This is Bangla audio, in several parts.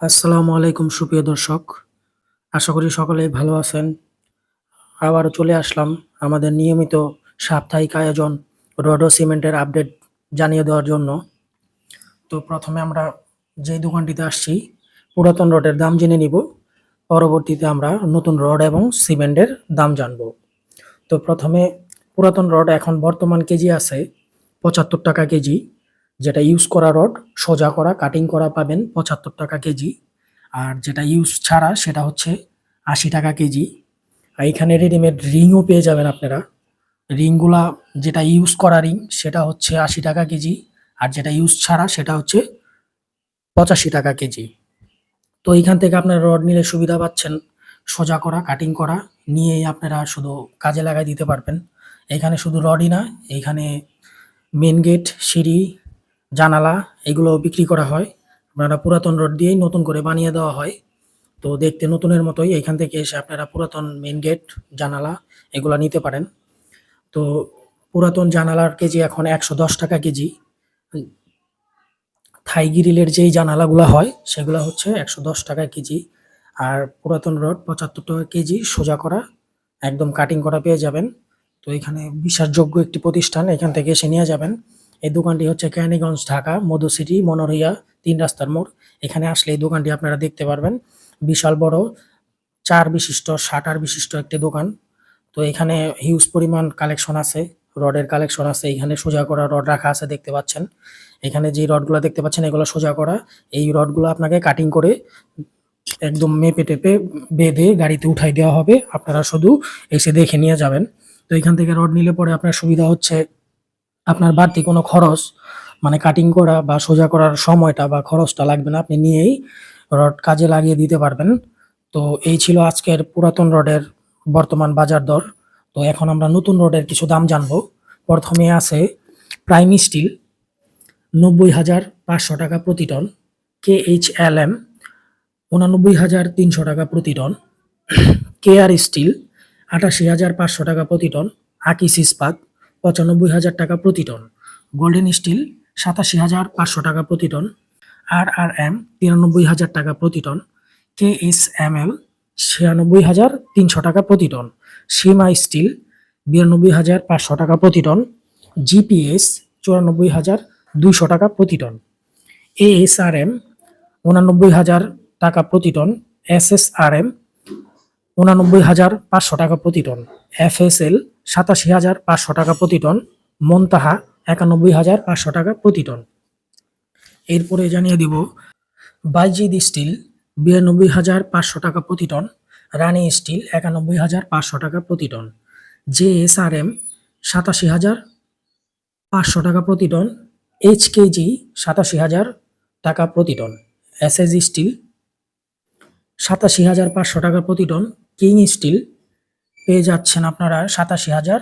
আসসালামু আলাইকুম, সুপ্রিয় দর্শক। আশা করি সকলেই ভালো আছেন। আবারও চলে আসলাম আমাদের নিয়মিত সাপ্তাহিক আয়োজন রডো সিমেন্টের আপডেট জানিয়ে দেওয়ার জন্য। তো প্রথমে আমরা যে দোকানটিতে আসছি, পুরাতন রডের দাম জেনে নিব। পরবর্তীতে আমরা নতুন রড এবং সিমেন্টের দাম জানব। তো প্রথমে পুরাতন রড এখন বর্তমান কেজি আছে পঁচাত্তর টাকা কেজি। যেটা ইউজ করা রড সোজা করা কাটিং করা পাবেন পঁচাত্তর টাকা কেজি। আর যেটা ইউজ ছাড়া সেটা হচ্ছে আশি টাকা কেজি। আর এখানে রেডিমেড রিংও পেয়ে যাবেন আপনারা। রিংগুলা যেটা ইউজ করা রিং সেটা হচ্ছে আশি টাকা কেজি। আর যেটা ইউজ ছাড়া সেটা হচ্ছে পঁচাশি টাকা কেজি। তো এইখান থেকে আপনারা রড নিলে সুবিধা পাচ্ছেন। সোজা করা কাটিং করা, নিয়েই আপনারা শুধু কাজে লাগাই দিতে পারবেন। এখানে শুধু রডই না এইখানে মেন গেট সিঁড়ি জানালা, এগুলো বিক্রি করা হয়। আপনারা পুরাতন রড দিয়েই নতুন করে বানিয়ে দেওয়া হয়। তো দেখতে নতুনের মতোই এখান থেকে এসে আপনারা পুরাতন মেন গেট জানালা, এগুলো নিতে পারেন। তো পুরাতন জানালার কেজি এখন একশো দশ টাকা কেজি। থাই গ্রিলের যেই জানালাগুলো হয়, সেগুলো হচ্ছে একশো দশ টাকা কেজি। আর পুরাতন রড পঁচাত্তর টাকা কেজি, সোজা করা, একদম কাটিং করা পেয়ে যাবেন। তো এখানে বিশ্বাসযোগ্য একটি প্রতিষ্ঠান, এখান থেকে এসে নিয়ে যাবেন। এই দোকানটি হচ্ছে ক্যানিগঞ্জ ঢাকা, মধু সিটি মনোরিয়া তিন রাস্তার মোড়। এখানে আসলে এই দোকানটি আপনারা দেখতে পারবেন। বিশাল বড়, চার বিশিষ্ট শাটার বিশিষ্ট একটি দোকান। তো এখানে হিউজ পরিমাণ কালেকশন আছে, রডের কালেকশন আছে, এখানে সোজা করা রড রাখা আছে দেখতে পাচ্ছেন। এখানে যে রডগুলো দেখতে পাচ্ছেন, এগুলো সোজা করা। এই রডগুলো আপনাকে কাটিং করে একদম মেপে টেপে বেঁধে গাড়িতে উঠাই দেওয়া হবে। আপনারা শুধু এসে দেখে নিয়ে যাবেন। তো এখান থেকে রড নিলে পরে আপনার সুবিধা হচ্ছে আপনার বাড়তি কোনো খরচ মানে কাটিং করা বা সোজা করার সময়টা বা খরচটা লাগবে না, আপনি নিয়েই রড কাজে লাগিয়ে দিতে পারবেন। তো এই ছিল আজকের পুরাতন রডের বর্তমান বাজার দর। তো এখন আমরা নতুন রডের কিছু দাম জানব। প্রথমে আছে প্রাইম স্টিল নব্বই হাজার পাঁচশো টাকা প্রতি ton. K H L M উনানব্বই হাজার তিনশো টাকা প্রতি টন। কে আর স্টিল আটাশি হাজার পাঁচশো টাকা প্রতি টন। আকিস ইস্পাত পঁচানব্বই হাজার টাকা প্রতি টন, গোল্ডেন স্টিল সাতাশি হাজার পাঁচশো টাকা প্রতি টন, আর আর এম তিরানব্বই হাজার টাকা প্রতি ton, K S M L ছিয়ানব্বই হাজার তিনশো টাকা প্রতি টন, সীমা স্টিল বিরানব্বই হাজার পাঁচশো টাকা প্রতি টন জিপিএস চুরানব্বই হাজার দুইশো টাকা প্রতি টন এএসআরএম উনানব্বই হাজার টাকা প্রতি টন এসএসআরএম উনানব্বই হাজার পাঁচশো টাকা প্রতি টন। এফএসএল সাতাশি হাজার পাঁচশো টাকা প্রতি টন। মন্তাহা একানব্বই হাজার পাঁচশো টাকা প্রতি টন। এরপরে জানিয়ে দিব, বাইজিদ স্টিল বিরানব্বই হাজার পাঁচশো টাকা প্রতি টন। রানী স্টিল একানব্বই হাজার পাঁচশো টাকা প্রতি ton. J S R M সাতাশি হাজার পাঁচশো টাকা প্রতি টন। এইচ কেজি সাতাশি হাজার টাকা প্রতি টন। এস এস স্টিল সাতাশি হাজার পাঁচশো টাকা প্রতি টন। কিং স্টিল পেয়ে যাচ্ছেন আপনারা সাতাশি হাজার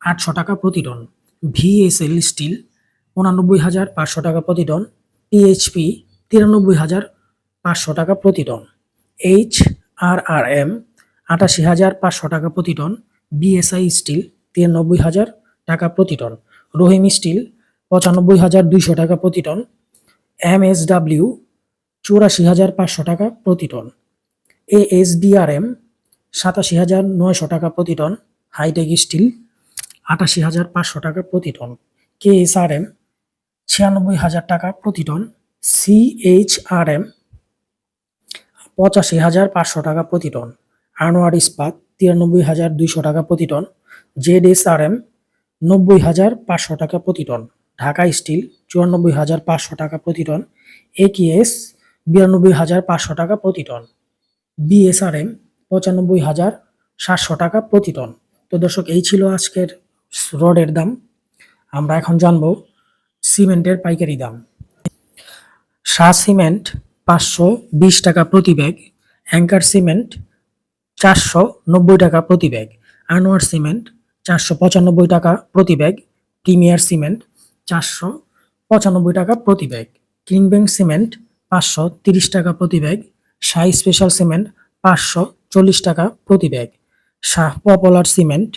আটশো টাকা প্রতি টন। ভিএসএল স্টিল উনানব্বই হাজার পাঁচশো টাকা প্রতি টন। পিএইচপি তিরানব্বই হাজার পাঁচশো টাকা প্রতি ton. H R R M আটাশি হাজার পাঁচশো টাকা প্রতি টন। বিএসআই স্টিল তিরানব্বই হাজার টাকা প্রতি টন। রহিম স্টিল পঁচানব্বই হাজার দুইশো টাকা প্রতি টন। এম এস ডাব্লিউ চুরাশি হাজার পাঁচশো টাকা প্রতি টন। এএসডিআরএম সাতাশি হাজার নয়শো টাকা প্রতি টন হাইটেক স্টিল আটাশি হাজার পাঁচশো টাকা প্রতি টন। কেএসআরএম ছিয়ানব্বই হাজার টাকা প্রতি টন। সিএইচআরএম পঁচাশি হাজার পাঁচশো টাকা প্রতি টন। আনোয়ার ইস্পাত, তিরানব্বই হাজার দুইশো টাকা প্রতি ton. Z S R M নব্বই হাজার পাঁচশো টাকা প্রতি টন। ঢাকা স্টিল চুরানব্বই হাজার পাঁচশো টাকা প্রতি টন। একিএস বিরানব্বই হাজার পাঁচশো টাকা প্রতি টন। বিএসআরএম পঁচানব্বই হাজার সাতশো টাকা প্রতি টন। তো দর্শক, এই ছিল আজকের রডের দাম। আমরা এখন জানব সিমেন্টের পাইকারি দাম। শাহ সিমেন্ট পাঁচশো বিশ টাকা প্রতি ব্যাগ, অ্যাঙ্কার সিমেন্ট চারশো নব্বই টাকা প্রতি ব্যাগ, আনোয়ার সিমেন্ট চারশো পঁচানব্বই টাকা প্রতি ব্যাগ, প্রিমিয়ার সিমেন্ট চারশো পঁচানব্বই টাকা প্রতি ব্যাগ কিংব্যাংক সিমেন্ট পাঁচশো তিরিশ টাকা প্রতি ব্যাগ শাহ স্পেশাল সিমেন্ট পাঁচশো চল্লিশ টাকা প্রতি ব্যাগ। শাহ পপুলার সিমেন্ট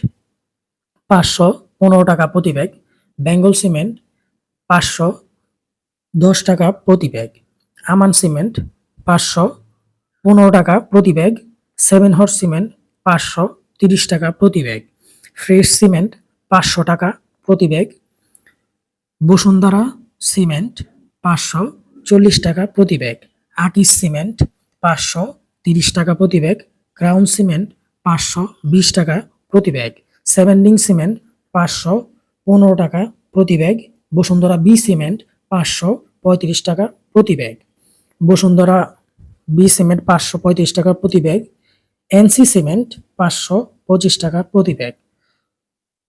পাঁচশো পনেরো টাকা প্রতি ব্যাগ। বেঙ্গল সিমেন্ট পাঁচশো দশ টাকা প্রতি ব্যাগ। আমান সিমেন্ট পাঁচশো পনেরো টাকা প্রতি ব্যাগ। সেভেন হর্স সিমেন্ট পাঁচশো তিরিশ টাকা প্রতি ব্যাগ। ফ্রেশ সিমেন্ট পাঁচশো টাকা প্রতি ব্যাগ। বসুন্ধরা সিমেন্ট পাঁচশো চল্লিশ টাকা প্রতি ব্যাগ। আকিস সিমেন্ট পাঁচশো তিরিশ টাকা প্রতি ব্যাগ। ক্রাউন সিমেন্ট পাঁচশো বিশ টাকা প্রতি ব্যাগ সেভেন্ডিং সিমেন্ট পাঁচশো পনেরো টাকা প্রতি ব্যাগ, বসুন্ধরা বি সিমেন্ট পাঁচশো পঁয়ত্রিশ টাকা প্রতি ব্যাগ, বসুন্ধরা বি সিমেন্ট পাঁচশো পঁয়ত্রিশ টাকা প্রতি ব্যাগ, এনসি সিমেন্ট পাঁচশো পঁচিশ টাকা প্রতি ব্যাগ,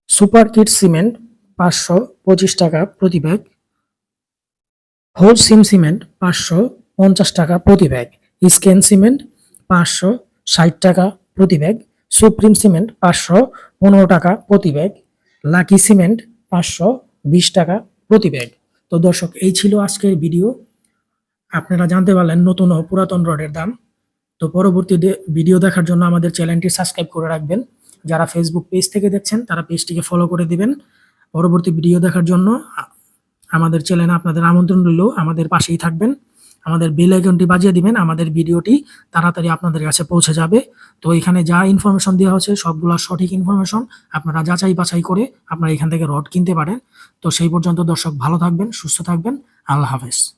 সুপার কিট সিমেন্ট পাঁচশো পঁচিশ টাকা প্রতি ব্যাগ, হোল সিম সিমেন্ট পাঁচশো পঞ্চাশ টাকা প্রতি ব্যাগ, স্ক্যান সিমেন্ট পাঁচশো ষাট টাকা প্রতি ব্যাগ, সুপ্রিম সিমেন্ট পাঁচশো পনেরো টাকা প্রতি ব্যাগ, লাকি সিমেন্ট পাঁচশো বিশ টাকা প্রতি ব্যাগ। তো দর্শক, এই ছিল আজকের ভিডিও। আপনারা জানতে পারলেন নতুন ও পুরাতন রডের দাম। তো পরবর্তী ভিডিও দেখার জন্য আমাদের চ্যানেলটি সাবস্ক্রাইব করে রাখবেন। যারা ফেসবুক পেজ থেকে দেখছেন, তারা পেজটিকে ফলো করে দিবেন। পরবর্তী ভিডিও দেখার জন্য আমাদের চ্যানেলে আপনাদের আমন্ত্রণ রইল। আমাদের পাশেই থাকবেন। আমাদের বেল আইকনটি বাজিয়ে দিবেন, আমাদের ভিডিওটি তাড়াতাড়ি আপনাদের কাছে পৌঁছে যাবে। তো এখানে যা ইনফরমেশন দেওয়া হচ্ছে সবগুলো সঠিক ইনফরমেশন আপনারা যাচাই বাছাই করে আপনারা এখান থেকে রড কিনতে পারেন। তো সেই পর্যন্ত দর্শক ভালো থাকবেন, সুস্থ থাকবেন। আল্লাহ হাফেজ।